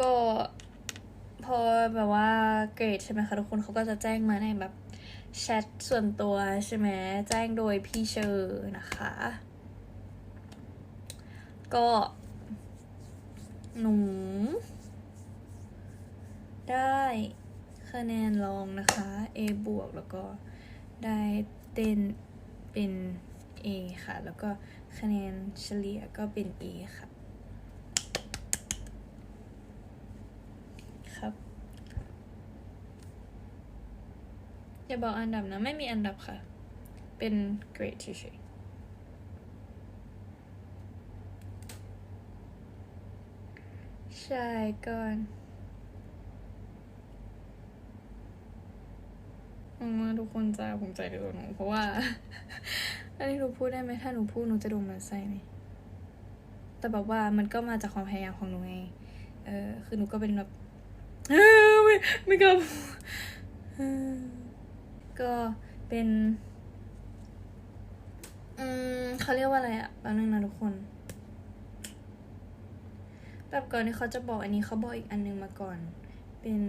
ก็พอแบบว่าเกรดใช่ไหมคะทุกคนเขาก็จะแจ้งมาในแบบแชทส่วนตัวใช่ไหมแจ้งโดยพี่เชอร์นะคะ ก็ หนู ได้คะแนนรองนะคะ A บวกแล้วก็ได้เต้นเป็น A ค่ะ แล้วก็คะแนนเฉลี่ยก็เป็น A ค่ะ ครับอย่าบอกอันดับนะ ไม่มีอันดับค่ะ เป็นเกรดเฉยๆใช่ก่อนหวังว่าทุกคนจะภูมิใจในตัวหนูเพราะว่า อันนี้หนูพูดได้ไหมถ้าหนูพูดหนูจะโดนมันไส้ไหมแต่แบบว่ามันก็มาจากความพยายามของหนูไง เออคือหนูก็เป็นแบบ ไม่ไม่กล้าก็เป็น อืมเขาเรียกว่าอะไรอะแป๊บนึงนะทุกคน แบบก่อนที่เขาจะบอกอันนี้เขาบอกอีกอันนึงมาก่อน เป็น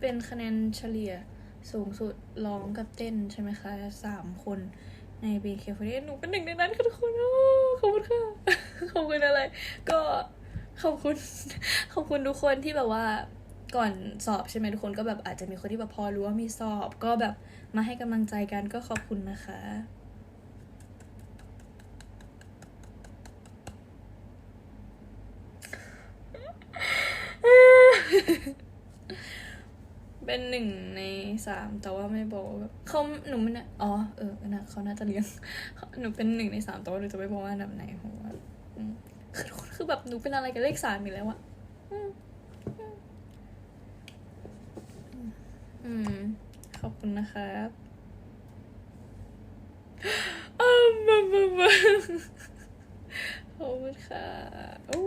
เป็นคะแนนเฉลี่ยสูงสุดร้องกับเต้นใช่ไหมคะสามคนใน BK48 หนูเป็นหนึ่งในนั้นค่ะทุกคนโอ้ขอบคุณค่ะ ขอบคุณอะไร ก็ ขอบคุณขอบคุณทุกคนที่แบบว่าก่อนสอบใช่ไหมทุกคนก็แบบอาจจะมีคนที่แบบพอรู้ว่ามีสอบ ก็แบบมาให้กำลังใจกันก็ขอบคุณนะคะเป็นหนึ่งในสามแต่ว่าไม่บอกแบบเขาหนูไม่น่าอ๋อเออนะเขาน่าจะเลี้ยงหนูเป็นหนึ่งในสามแต่ว่าหนูจะไม่บอกว่าอันดับไหนเพราะว่า คือคือแบบหนูเป็นอะไรกับเลขสามอีกแล้วอะอืมอืมขอบคุณนะครับอ้าวมามามาขอบคุณค่ะโอ้